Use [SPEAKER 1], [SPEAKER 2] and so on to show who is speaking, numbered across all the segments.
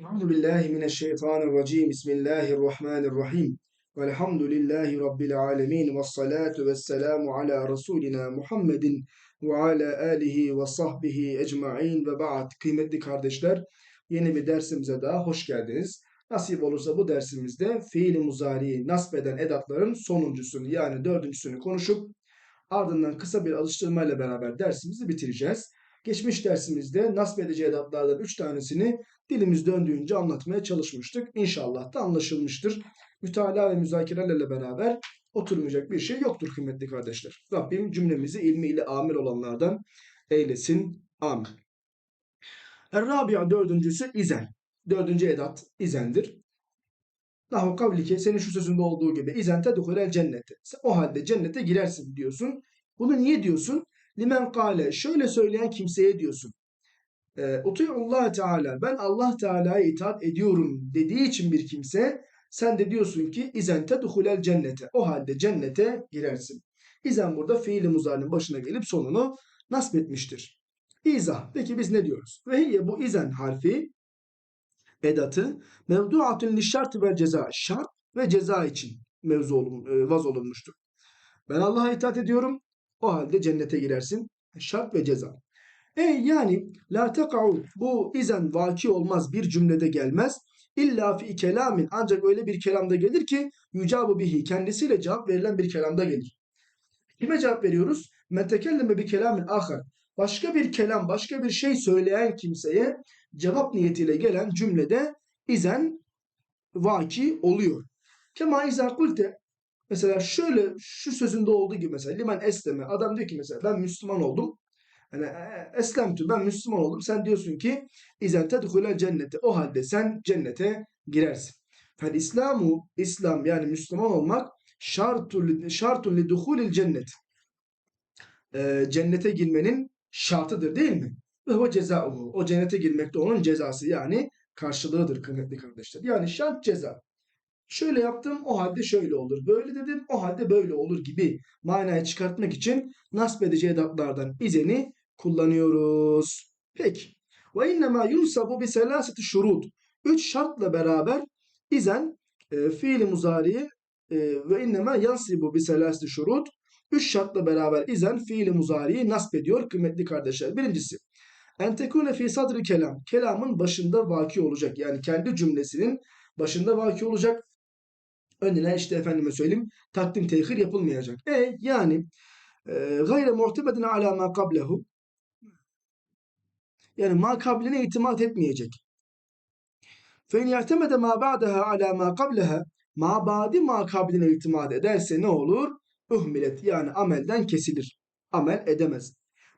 [SPEAKER 1] Euzu billahi mineşşeytanirracim. Bismillahirrahmanirrahim. Velhamdülillahi rabbil alamin ve salatu vesselamu ala rasulina Muhammedin ve ala alihi ve sahbihi ecmaîn ve ba'd. Kıymetli kardeşler, yeni bir dersimize daha hoş geldiniz. Nasip olursa bu dersimizde fiil-i muzariyi nasbeden edatların sonuncusunu yani dördüncüsünü konuşup ardından kısa bir alıştırmayla beraber dersimizi bitireceğiz. Geçmiş dersimizde nasb edici edatlardan 3 tanesini dilimiz döndüğünce anlatmaya çalışmıştık. İnşallah da anlaşılmıştır. Mütalaa ve müzakerelerle beraber oturmayacak bir şey yoktur kıymetli kardeşler. Rabbim cümlemizi ilmiyle amir olanlardan eylesin. Amin. Er-Rabia dördüncüsü izen. Dördüncü edat izendir. Nahu kavlike senin şu sözünde olduğu gibi izen tedhulel cennete. O halde cennete girersin diyorsun. Bunu niye diyorsun? Limen kale şöyle söyleyen kimseye diyorsun. Allah Teala ben Allah Teala'ya itaat ediyorum dediği için bir kimse sen de diyorsun ki izen tedhulel cennete. O halde cennete girersin. İzen burada fiili muzarinin başına gelip sonunu nasip etmiştir. İzah. Peki biz ne diyoruz? Ve hiye bu izen harfi edatı mevduatun li şart ve ceza. Şart ve ceza için mevzu olun, e, vaz olunmuştur. Ben Allah'a itaat ediyorum. O halde cennete girersin. Şart ve ceza. E yani la teka'u bu izen vaki olmaz bir cümlede gelmez. İlla fi kelamin ancak öyle bir kelamda gelir ki yücabu bihi kendisiyle cevap verilen bir kelamda gelir. Kime cevap veriyoruz? Men tekelleme bir kelamin ahar. Başka bir kelam, başka bir şey söyleyen kimseye cevap niyetiyle gelen cümlede izen vaki oluyor. Kema izâ kulte Mesela şöyle şu sözünde olduğu gibi mesela liman esleme adam diyor ki mesela ben Müslüman oldum. Yani eslemtü ben Müslüman oldum. Sen diyorsun ki izen tedhulel cennete. O halde sen cennete girersin. Fel İslamu İslam yani Müslüman olmak şartul şartul li duhulil cennet. Ee, cennete girmenin şartıdır değil mi? Ve o cezauhu. O cennete girmekte onun cezası yani karşılığıdır kıymetli kardeşler. Yani şart ceza. Şöyle yaptım o halde şöyle olur. Böyle dedim o halde böyle olur gibi manayı çıkartmak için nasb edici edatlardan izeni kullanıyoruz. Peki. Ve innema yunsabu bi selaseti şurut. Üç şartla beraber izen e, fiili muzariye e, ve innema yansibu bi selaseti şurut. Üç şartla beraber izen fiili muzariyi nasb ediyor kıymetli kardeşler. Birincisi en tekune fi sadri kelam. Kelamın başında vaki olacak. Yani kendi cümlesinin başında vaki olacak. Önüne işte efendime söyleyeyim takdim tehir yapılmayacak. E yani e, gayre muhtemedine ala ma kablehu yani ma kabline itimat etmeyecek. Fe in ya'temede ma ba'daha ala ma kableha ma ba'di ma kabline itimat ederse ne olur? Uhmilet yani amelden kesilir. Amel edemez.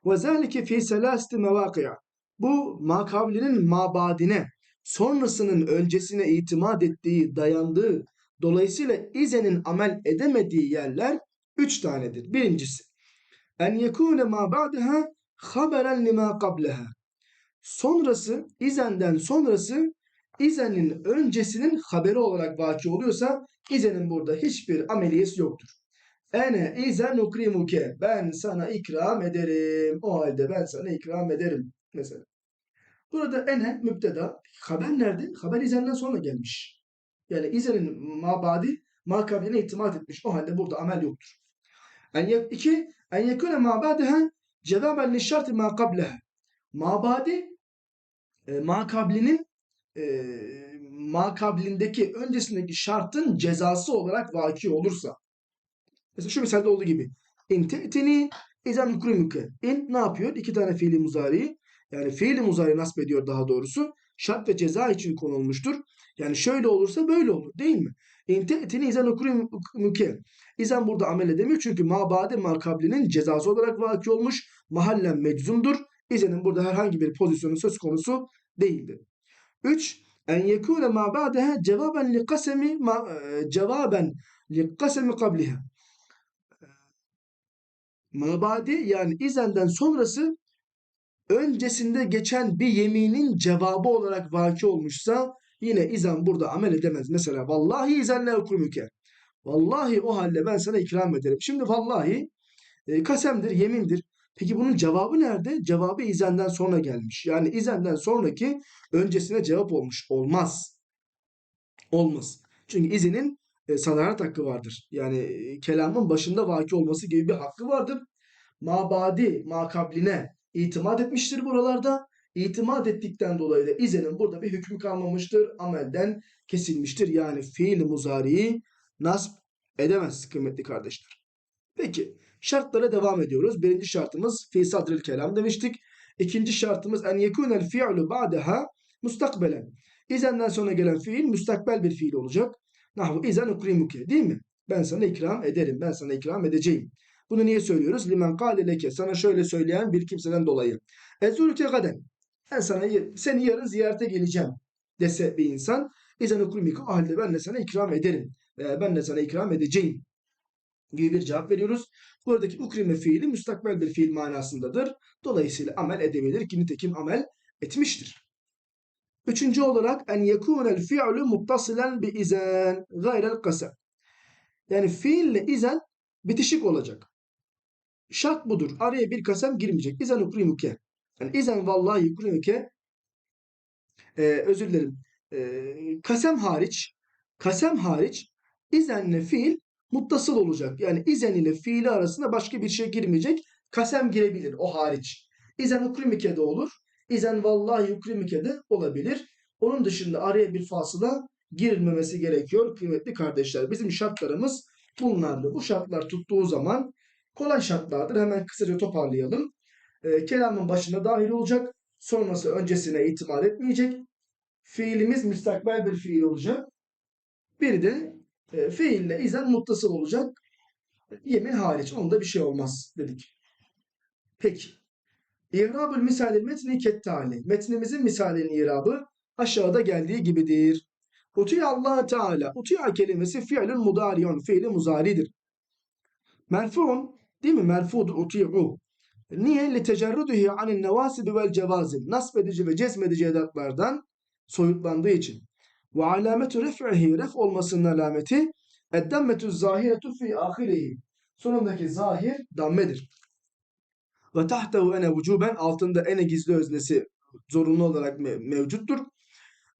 [SPEAKER 1] Ve zâlike fî selâsti mevâkıya. Bu makavlinin mabadine, sonrasının öncesine itimat ettiği, dayandığı, dolayısıyla izenin amel edemediği yerler üç tanedir. Birincisi, en yekûne mâ ba'deha haberen limâ kableha. Sonrası, izenden sonrası izenin öncesinin haberi olarak vaki oluyorsa izenin burada hiçbir ameliyesi yoktur. Ene izen ukrimuke. Ben sana ikram ederim. O halde ben sana ikram ederim. Mesela. Burada ene müpteda. Haber nerede? Haber izenden sonra gelmiş. Yani izenin mabadi makabline itimat etmiş. O halde burada amel yoktur. En iki, en yekune mabadeha cevaben li şartı makableha. Mabadi e, makablinin e, makablindeki öncesindeki şartın cezası olarak vaki olursa Mesela şu misalde olduğu gibi. İn te'tini izem yukrimuke. İn ne yapıyor? İki tane fiili muzari. Yani fiili muzari nasip ediyor daha doğrusu. Şart ve ceza için konulmuştur. Yani şöyle olursa böyle olur değil mi? İn te'tini izem yukrimuke. İzem burada amel edemiyor çünkü mabade makablinin cezası olarak vaki olmuş. Mahallen meczumdur. İzenin burada herhangi bir pozisyonu söz konusu değildir. 3. En yekûne ma ba'deha cevaben li kasemi cevaben li kasemi kabliha. Mabadi yani izenden sonrası öncesinde geçen bir yeminin cevabı olarak vaki olmuşsa yine izen burada amel edemez. Mesela vallahi izenle okumüke. Vallahi o halde ben sana ikram ederim. Şimdi vallahi e, kasemdir, yemindir. Peki bunun cevabı nerede? Cevabı izenden sonra gelmiş. Yani izenden sonraki öncesine cevap olmuş. Olmaz. Olmaz. Çünkü izinin e, sadarat hakkı vardır. Yani e, kelamın başında vaki olması gibi bir hakkı vardır. Mabadi, makabline itimat etmiştir buralarda. İtimat ettikten dolayı da izenin burada bir hükmü kalmamıştır. Amelden kesilmiştir. Yani fiil muzariyi nasp edemez kıymetli kardeşler. Peki şartlara devam ediyoruz. Birinci şartımız fi sadril kelam demiştik. İkinci şartımız en yekunel fi'lu ba'daha mustakbelen. İzenden sonra gelen fiil müstakbel bir fiil olacak. Nahu izen ukrimuke değil mi? Ben sana ikram ederim. Ben sana ikram edeceğim. Bunu niye söylüyoruz? Limen kâle leke. Sana şöyle söyleyen bir kimseden dolayı. Ezulke gaden. Ben sana seni yarın ziyarete geleceğim dese bir insan. İzen ukrimike o halde ben de sana ikram ederim. Veya ben de sana ikram edeceğim gibi bir cevap veriyoruz. Buradaki ukrime fiili müstakbel bir fiil manasındadır. Dolayısıyla amel edebilir ki nitekim amel etmiştir. Üçüncü olarak en yekunel fi'lu muttasilen bi izen gayrel kasem. Yani fiille izen bitişik olacak. Şart budur. Araya bir kasem girmeyecek. İzen ukrimuke. Yani izen vallahi ukrimuke ee, özür dilerim. Ee, kasem hariç kasem hariç izenle fiil muttasıl olacak. Yani izen ile fiili arasında başka bir şey girmeyecek. Kasem girebilir o hariç. İzen ukrimike de olur. İzen vallahi yukrimike de olabilir. Onun dışında araya bir fasıla girilmemesi gerekiyor kıymetli kardeşler. Bizim şartlarımız bunlardı. Bu şartlar tuttuğu zaman kolay şartlardır. Hemen kısaca toparlayalım. E, kelamın başında dahil olacak. Sonrası öncesine itibar etmeyecek. Fiilimiz müstakbel bir fiil olacak. Bir de e, fiille izen muttasıl olacak. Yemin hariç. Onda bir şey olmaz dedik. Peki. İrabül misalil metni kettali. Metnimizin misalinin irabı aşağıda geldiği gibidir. Utiya Allah Teala. Utiya kelimesi fiilün mudariyon. Fiili muzaridir. Merfu'un değil mi? Merfudur uti'u. Niye? Anin nevasibi vel cevazim. Nasb edici ve cezmedici edatlardan soyutlandığı için. Ve alametu ref'ihi ref olmasının alameti eddemmetü zahiretu fi ahirihi. Sonundaki zahir dammedir. Ve tahtehu ene vücuben altında ene gizli öznesi zorunlu olarak mevcuttur.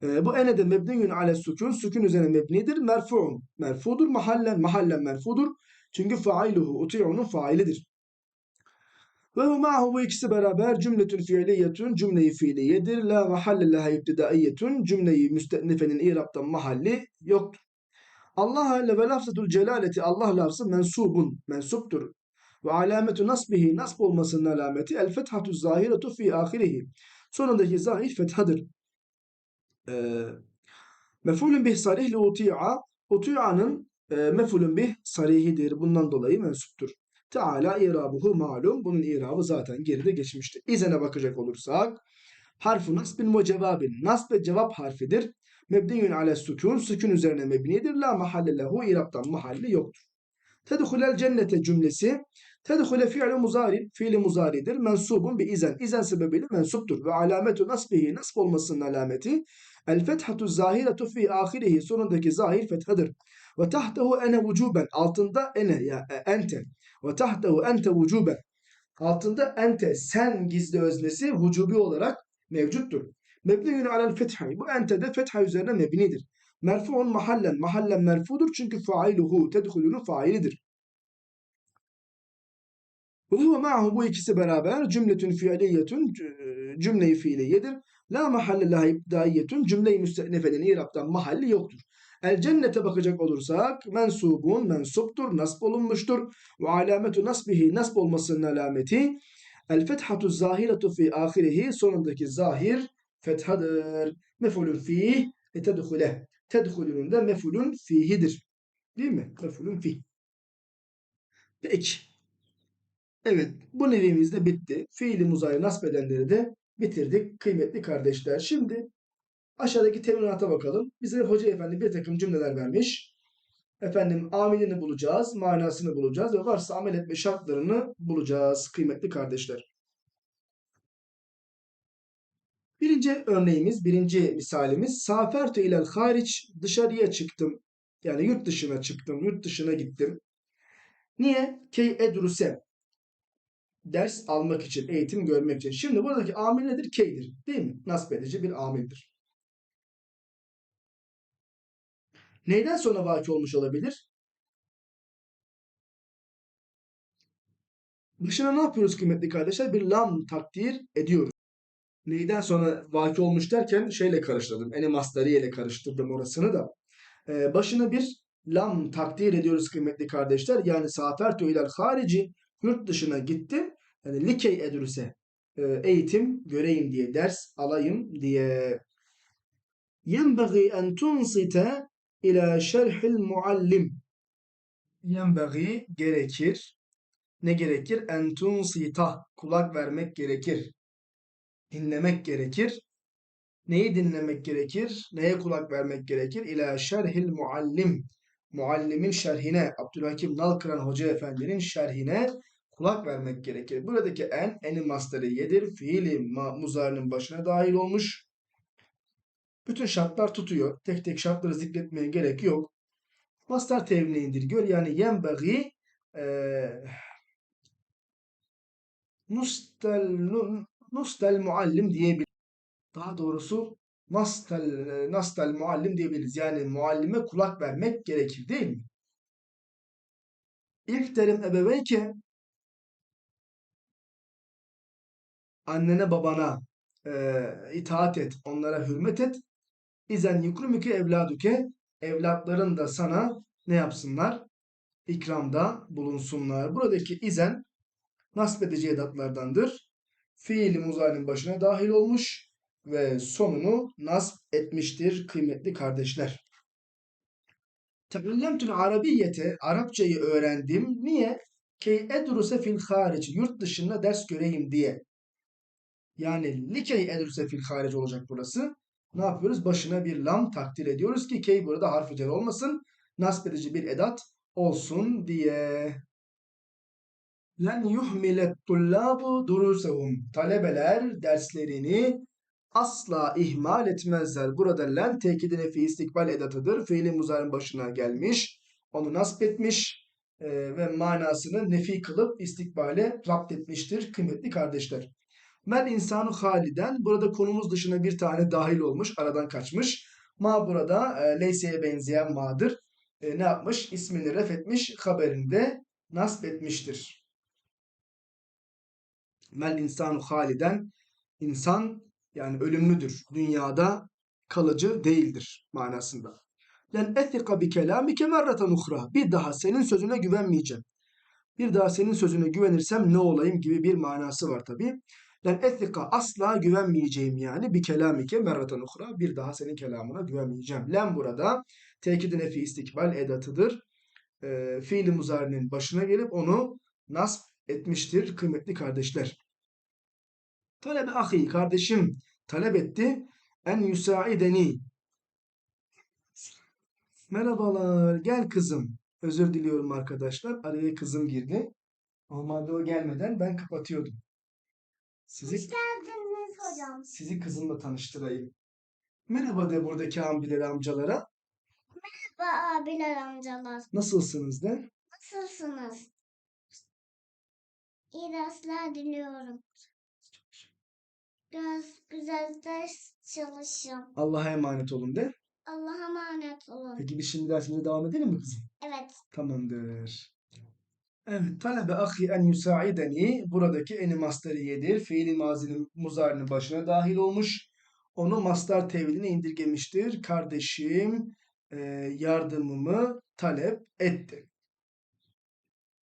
[SPEAKER 1] E, bu ene de mebniyün ale sükun. Sükun üzerine mebnidir. Merfu'un. Merfudur. Mahallen. Mahallen merfudur. Çünkü failuhu. Uti'unun failidir. Ve ma'hu bu ikisi beraber cümletün fiiliyetün cümleyi fiiliyedir. La mahalle leha ibtidaiyetün cümleyi müstenifenin iraptan mahalli yoktur. Allah ile ve lafzatul celaleti Allah lafzı mensubun, mensuptur. Ve alametu nasbihi, nasb olmasının alameti el fethatu zahiretu fi ahirihi. Sonundaki zahir fethadır. Ee, mefulün bih sarih li uti'a. Uti'anın e, mefulün bih sarihidir. Bundan dolayı mensuptur. Teala irabuhu malum. Bunun irabı zaten geride geçmiştir. İzene bakacak olursak harfu nasbin ve cevabin. Nasb ve cevap harfidir. Mebniyün ale sükun. Sükun üzerine mebnidir. La mahalle lehu. İraptan mahalli yoktur. Tedhulel cennete cümlesi Tedhule fi'li muzari, fiili muzaridir. Mensubun bi izen. İzen sebebiyle mensuptur. Ve alametu nasbihi, nasb olmasının alameti el fethatu zahiretu fi ahirihi. Sonundaki zahir fethadır. Ve tahtehu ene vücuben. Altında ene ya e, ente. Ve tahtehu ente vücuben. Altında ente sen gizli öznesi vücubi olarak mevcuttur. Mebniyün alel fethi. Bu ente de fetha üzerine mebnidir. Merfuun mahallen. Mahallen merfudur çünkü failuhu. Tedhulünün failidir. Ve huve ma'hu bu ikisi beraber cümletün fiiliyetün cümle-i fiiliyedir. La mahalle laha ibtidaiyetün cümle-i müstenefenin iraptan mahalli yoktur. El cennete bakacak olursak mensubun mensuptur, nasb olunmuştur. Ve alametu nasbihi nasb olmasının alameti el fethatu zahiretu fi ahirihi sonundaki zahir fethadır. Mefulun fih e tedhule. Tedhulünün de mefulun fihidir. Değil mi? Mefulun fih. Peki. Evet bu nevimiz de bitti. Fiili muzayı nasp edenleri de bitirdik kıymetli kardeşler. Şimdi aşağıdaki teminata bakalım. Bize hoca efendi bir takım cümleler vermiş. Efendim amilini bulacağız, manasını bulacağız ve varsa amel etme şartlarını bulacağız kıymetli kardeşler. Birinci örneğimiz, birinci misalimiz safertu ilel hariç dışarıya çıktım. Yani yurt dışına çıktım, yurt dışına gittim. Niye? Key edruse ders almak için, eğitim görmek için. Şimdi buradaki amil nedir? K'dir. Değil mi? Nasip edici bir amildir. Neyden sonra vaki olmuş olabilir? Başına ne yapıyoruz kıymetli kardeşler? Bir lam takdir ediyoruz. Neyden sonra vaki olmuş derken şeyle karıştırdım. Eni masdariye ile karıştırdım orasını da. Ee, başına bir lam takdir ediyoruz kıymetli kardeşler. Yani safertu ilal harici yurt dışına gittim. Yani likey edrüse e, eğitim göreyim diye, ders alayım diye. Yenbagî en tunsite ila şerhil muallim. Yenbagî gerekir. Ne gerekir? En tunsita kulak vermek gerekir. Dinlemek gerekir. Neyi dinlemek gerekir? Neye kulak vermek gerekir? İla şerhil muallim. Muallimin şerhine, Abdülhakim Nalkıran Hoca Efendi'nin şerhine kulak vermek gerekir. Buradaki en, enin mastarı yedir. Fiili muzarinin başına dahil olmuş. Bütün şartlar tutuyor. Tek tek şartları zikretmeye gerek yok. Mastar tevhine indirgiyor. Yani yenbagi eee nustel, nu- nustel muallim diyebiliriz. Daha doğrusu nastel, nastel muallim diyebiliriz. Yani muallime kulak vermek gerekir değil mi? İlk terim ebeveyke annene babana e, itaat et, onlara hürmet et. İzen yukrumüke evladuke evlatların da sana ne yapsınlar? İkramda bulunsunlar. Buradaki izen nasip edici edatlardandır. Fiili muzarinin başına dahil olmuş ve sonunu nasp etmiştir kıymetli kardeşler. Teallemtül Arabiyete Arapçayı öğrendim. Niye? Key edruse fil hariç yurt dışında ders göreyim diye. Yani likey edruse fil hariç olacak burası. Ne yapıyoruz? Başına bir lam takdir ediyoruz ki key burada harf cer olmasın. Nasp edici bir edat olsun diye. Len yuhmilet tullabu durusehum. Talebeler derslerini asla ihmal etmezler. Burada len tekidine fi istikbal edatıdır. Fiili muzarın başına gelmiş. Onu nasp etmiş e, ve manasını nefi kılıp istikbale rapt etmiştir kıymetli kardeşler. Mel insanı haliden burada konumuz dışına bir tane dahil olmuş, aradan kaçmış. Ma burada e, leyseye benzeyen ma'dır. E, ne yapmış? İsmini ref etmiş, haberini de nasp etmiştir. Mel insanu haliden insan yani ölümlüdür. Dünyada kalıcı değildir manasında. Len ethika bi kelamike merreten uhra. Bir daha senin sözüne güvenmeyeceğim. Bir daha senin sözüne güvenirsem ne olayım gibi bir manası var tabi. Len ethika asla güvenmeyeceğim yani bir kelamike merreten uhra. Bir daha senin kelamına güvenmeyeceğim. Len burada tekid nefi istikbal edatıdır. E, fiili muzarinin başına gelip onu nasp etmiştir kıymetli kardeşler. Talebe ahi kardeşim talep etti. En yusaideni. Merhabalar gel kızım. Özür diliyorum arkadaşlar. Araya kızım girdi. Normalde o gelmeden ben kapatıyordum. Sizi,
[SPEAKER 2] Hoş geldiniz hocam.
[SPEAKER 1] sizi kızımla tanıştırayım. Merhaba de buradaki abilere amcalara.
[SPEAKER 2] Ve abiler amcalar.
[SPEAKER 1] Nasılsınız de?
[SPEAKER 2] Nasılsınız? İyi dersler diliyorum. Biraz güzel ders çalışın.
[SPEAKER 1] Allah'a emanet olun de.
[SPEAKER 2] Allah'a emanet olun.
[SPEAKER 1] Peki biz şimdi dersimize devam edelim mi kızım?
[SPEAKER 2] Evet.
[SPEAKER 1] Tamamdır. Evet, talebe ahi en yusaideni buradaki eni masteriyedir. Fiili mazinin muzarinin başına dahil olmuş. Onu mastar teviline indirgemiştir. Kardeşim e, yardımımı talep etti.